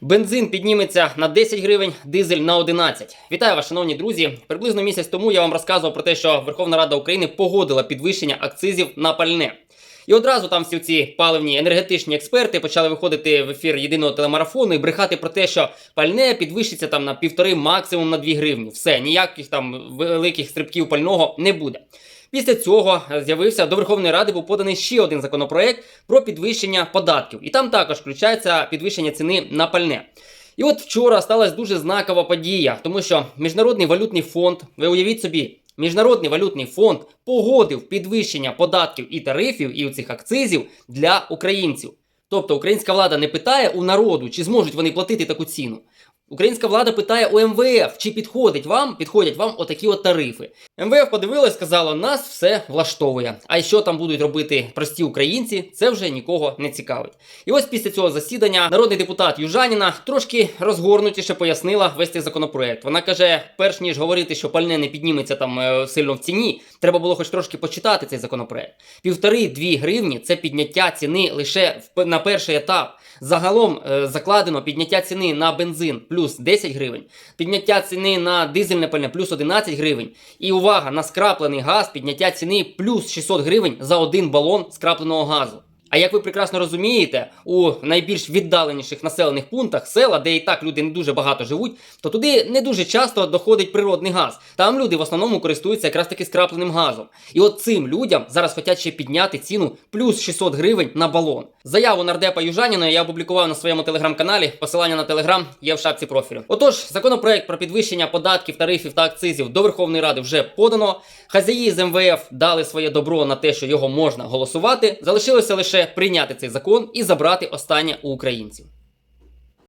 Бензин підніметься на 10 гривень, дизель на 11. Вітаю вас, шановні друзі. Приблизно місяць тому я вам розказував про те, що Верховна Рада України погодила підвищення акцизів на пальне. І одразу там всі ці паливні енергетичні експерти почали виходити в ефір єдиного телемарафону і брехати про те, що пальне підвищиться там на півтори, максимум на 2 гривні. Все, ніяких там великих стрибків пального не буде. Після цього з'явився до Верховної Ради був поданий ще один законопроект про підвищення податків, і там також включається підвищення ціни на пальне. І от вчора сталася дуже знакова подія, тому що Міжнародний валютний фонд, ви уявіть собі, Міжнародний валютний фонд погодив підвищення податків і тарифів і цих акцизів для українців. Тобто українська влада не питає у народу, чи зможуть вони платити таку ціну. Українська влада питає у МВФ, чи підходить вам, підходять вам отакі от тарифи. МВФ подивилось, сказало, нас все влаштовує. А що там будуть робити прості українці, це вже нікого не цікавить. І ось після цього засідання народний депутат Южаніна трошки розгорнутіше пояснила весь цей законопроект. Вона каже, перш ніж говорити, що пальне не підніметься там е, сильно в ціні, треба було хоч трошки почитати цей законопроект. Півтори-дві гривні це підняття ціни лише на перший етап. Загалом е, закладено підняття ціни на бензин плюс 10 гривень, підняття ціни на дизельне пальне плюс 11 гривень. І увага, на скраплений газ підняття ціни плюс 600 гривень за один балон скрапленого газу. А як ви прекрасно розумієте, у найбільш віддаленіших населених пунктах села, де і так люди не дуже багато живуть, то туди не дуже часто доходить природний газ. Там люди в основному користуються якраз таки скрапленим газом. І от цим людям зараз хочуть ще підняти ціну плюс 600 гривень на балон. Заяву нардепа Южаніна я опублікував на своєму телеграм-каналі. Посилання на телеграм є в шапці профілю. Отож, законопроект про підвищення податків, тарифів та акцизів до Верховної Ради вже подано. Хазяї з МВФ дали своє добро на те, що його можна голосувати. Залишилося лише прийняти цей закон і забрати останнє у українців.